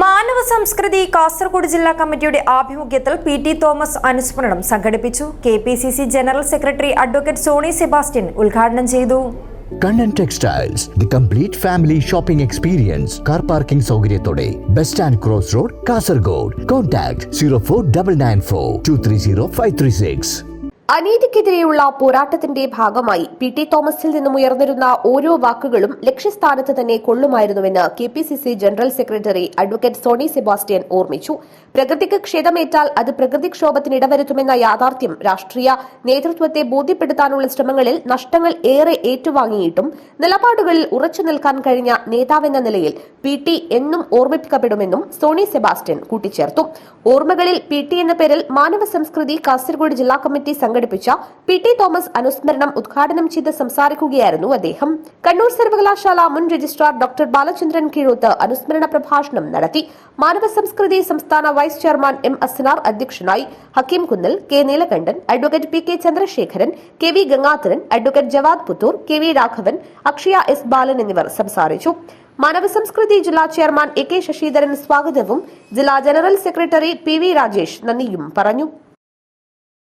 മാനവ സംസ്കൃതി കാസർഗോഡ് ജില്ലാ കമ്മിറ്റിയുടെ ആഭിമുഖ്യത്തിൽ പി ടി തോമസ് അനുസ്മരണം സംഘടിപ്പിച്ചു. K P C C general secretary advocate Sony Sebastian ഉദ്ഘാടനം ചെയ്തു. Kannan textiles the complete family shopping experience car parking സൗകര്യത്തോടെ bus stand cross road Kasaragod. Contact zero four double nine four two three zero five three six അനീതിക്കെതിരെയുള്ള പോരാട്ടത്തിന്റെ ഭാഗമായി P T തോമസിൽ നിന്നും ഉയർന്നിരുന്ന ഓരോ വാക്കുകളും ലക്ഷ്യസ്ഥാനത്ത് തന്നെ കൊള്ളുമായിരുന്നുവെന്ന് K P C C general secretary advocate Sony Sebastian ഓർമ്മിച്ചു. പ്രകൃതിക്ക് ക്ഷേതമേറ്റാൽ അത് പ്രകൃതിക്ഷോഭത്തിനിടവരുത്തുമെന്ന യാഥാർത്ഥ്യം രാഷ്ട്രീയ നേതൃത്വത്തെ ബോധ്യപ്പെടുത്താനുള്ള ശ്രമങ്ങളിൽ നഷ്ടങ്ങൾ ഏറെ ഏറ്റുവാങ്ങിയിട്ടും നിലപാടുകളിൽ ഉറച്ചു നിൽക്കാൻ കഴിഞ്ഞ നേതാവെന്ന നിലയിൽ പി ടി എന്നും ഓർമ്മിപ്പിക്കപ്പെടുമെന്നും സോണി സെബാസ്റ്റ്യൻ കൂട്ടിച്ചേർത്തു. ഓർമ്മകളിൽ പി ടി എന്ന പേരിൽ മാനവ സംസ്കൃതി കാസർഗോഡ് ജില്ലാ കമ്മിറ്റി സംഘടിപ്പിച്ച പി ടി തോമസ് അനുസ്മരണം ഉദ്ഘാടനം ചെയ്ത് സംസാരിക്കുകയായിരുന്നു അദ്ദേഹം. കണ്ണൂർ സർവകലാശാല മുൻ രജിസ്ട്രാർ ഡോക്ടർ ബാലചന്ദ്രൻ കീഴോത്ത് അനുസ്മരണ പ്രഭാഷണം നടത്തി മാനവ സംസ്കൃതി സംസ്ഥാന വൈസ് ചെയർമാൻ എം അസ്നാർ അധ്യക്ഷനായി Hakeem Kunnal K Neelakandan advocate P K Chandrasekharan K V Gangadharan advocate Javad Puthur K V Raghavan Akshaya S Balan എന്നിവർ സംസാരിച്ചു. മാനവ സംസ്കൃതി ജില്ലാ ചെയർമാൻ എ കെ ശശിധരൻ സ്വാഗതവും ജില്ലാ general secretary P V Rajesh നന്ദിയും പറഞ്ഞു.